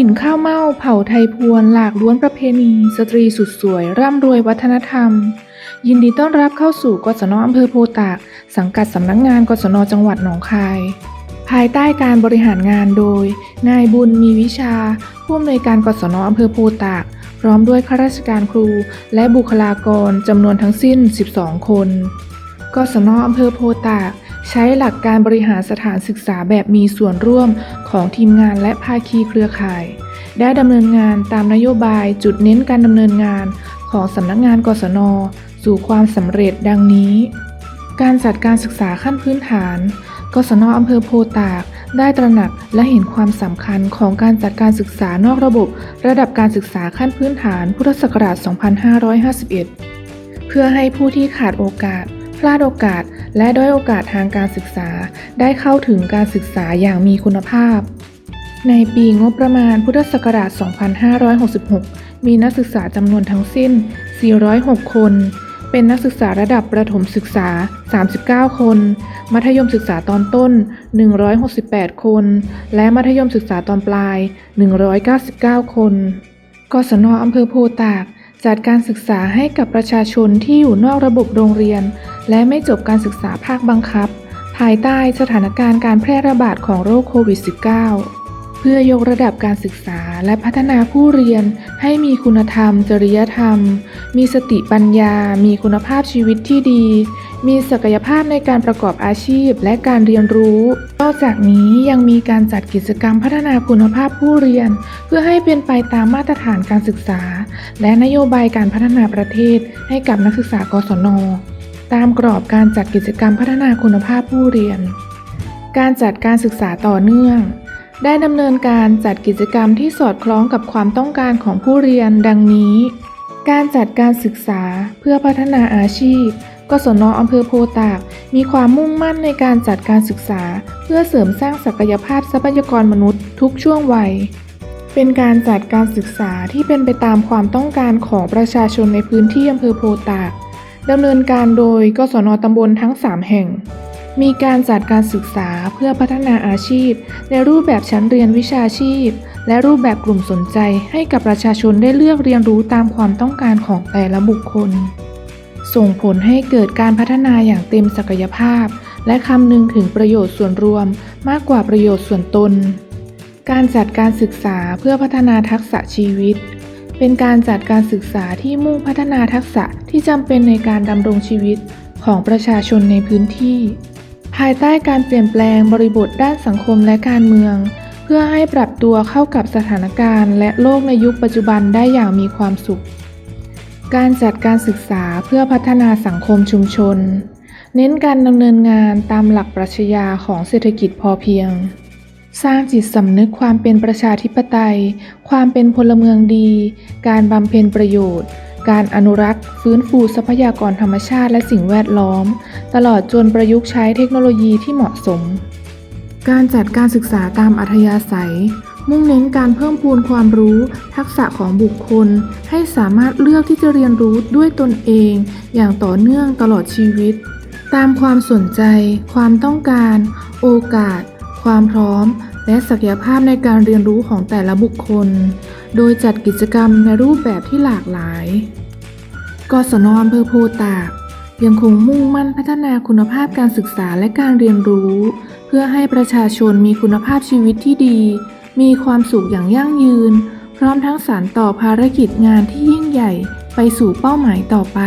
ถิ่นข้าวเม่าเผ่าไทยพวนหลากล้วนประเพณี สตรีสุดสวย ร่ำรวยวัฒนธรรม ยินดีต้อนรับเข้าสู่กศนอำเภอโพตาก สังกัดสำนักงานกศนจังหวัดหนองคาย ภายใต้การบริหารงานโดย นายบุญมีวิชา ผู้อำนวยการกศนอำเภอโพตาก พร้อมด้วยข้าราชการครู และบุคลากรจำนวนทั้งสิ้น 12 คนกศนอำเภอโพตาก ใช้หลักการบริหารสถานศึกษาแบบมีส่วนร่วมของทีมงานและภาคีเครือข่าย ได้ดำเนินงานตามนโยบายจุดเน้นการดำเนินงานของสำนักงานกศน สู่ความสำเร็จดังนี้ การจัดการศึกษาขั้นพื้นฐาน กศนอำเภอโพตาก ได้ตระหนักและเห็นความสำคัญของการจัดการศึกษานอกระบบ ระดับการศึกษาขั้นพื้นฐานพุทธศักราช 2551 เพื่อให้ผู้ที่ขาดโอกาส พลาดโอกาสและด้อยโอกาสทางการศึกษา ได้เข้าถึงการศึกษาอย่างมีคุณภาพ ในปีงบประมาณพุทธศักราช 2566 มีนักศึกษาจำนวนทั้งสิ้น 406 คน เป็นนักศึกษาระดับประถมศึกษา 39 คน มัธยมศึกษาตอนต้น 168 คน และมัธยมศึกษาตอนปลาย 199 คนกศนอำเภอโพตาก จัดการศึกษาให้กับประชาชนที่อยู่นอกระบบโรงเรียน และไม่จบการศึกษาภาคบังคับ ภายใต้สถานการณ์การแพร่ระบาดของโรคโควิด -19 พื่อยกระดับการศึกษาและพัฒนาผู้เรียนให้มีคุณธรรม จริยธรรม มีสติปัญญา มีคุณภาพชีวิตที่ดี มีศักยภาพในการประกอบอาชีพและการเรียนรู้ นอกจากนี้ยังมีการจัดกิจกรรมพัฒนาคุณภาพผู้เรียน เพื่อให้เป็นไปตามมาตรฐานการศึกษา และนโยบายการพัฒนาประเทศให้กับนักศึกษากศน ตามกรอบการจัดกิจกรรมพัฒนาคุณภาพผู้เรียน การจัดการศึกษาต่อเนื่อง ได้ดำเนินการจัดกิจกรรมที่สอดคล้องกับความต้องการของผู้เรียนดังนี้ การจัดการศึกษาเพื่อพัฒนาอาชีพ กศนอำเภอโพตาก มีความมุ่งมั่นในการจัดการศึกษา เพื่อเสริมสร้างศักยภาพทรัพยากรมนุษย์ทุกช่วงวัย เป็นการจัดการศึกษาที่เป็นไปตามความต้องการของประชาชนในพื้นที่อำเภอโพตากดำเนินการโดย กศนตำบลทั้ง 3 แห่ง มีการจัดการศึกษาเพื่อพัฒนาอาชีพ ในรูปแบบชั้นเรียนวิชาชีพ และรูปแบบกลุ่มสนใจให้กับประชาชนได้เลือกเรียนรู้ตามความต้องการของแต่ละบุคคล ส่งผลให้เกิดการพัฒนาอย่างเต็มศักยภาพ และคำนึงถึงประโยชน์ส่วนรวมมากกว่าประโยชน์ส่วนตน การจัดการศึกษาเพื่อพัฒนาทักษะชีวิต เป็นการจัดการศึกษาที่มุ่งพัฒนาทักษะที่จำเป็นในการดำรงชีวิตของประชาชนในพื้นที่ ภายใต้การเปลี่ยนแปลงบริบทด้านสังคมและการเมือง เพื่อให้ปรับตัวเข้ากับสถานการณ์ และโลกในยุคปัจจุบันได้อย่างมีความสุข การจัดการศึกษาเพื่อพัฒนาสังคมชุมชน เน้นการดำเนินงานตามหลักปรัชญาของเศรษฐกิจพอเพียง สร้างจิตสำนึกความเป็นประชาธิปไตย ความเป็นพลเมืองดี การบำเพ็ญประโยชน์ การอนุรักษ์ ฟื้นฟูทรัพยากรธรรมชาติและสิ่งแวดล้อม ตลอดจนประยุกต์ใช้เทคโนโลยีที่เหมาะสม การจัดการศึกษาตามอัธยาศัย มุ่งเน้นการเพิ่มพูนความรู้ ทักษะของบุคคล ให้สามารถเลือกที่จะเรียนรู้ด้วยตนเอง อย่างต่อเนื่องตลอดชีวิต ตามความสนใจ ความต้องการ โอกาส ความพร้อม และศักยภาพในการเรียนรู้ของแต่ละบุคคล โดยจัดกิจกรรมในรูปแบบที่หลากหลาย กศนอำเภอโพตากยังคงมุ่งมั่นพัฒนาคุณภาพการศึกษาและการเรียนรู้ เพื่อให้ประชาชนมีคุณภาพชีวิตที่ดี มีความสุขอย่างยั่งยืน พร้อมทั้งสานต่อภารกิจงานที่ยิ่งใหญ่ไปสู่เป้าหมายต่อไป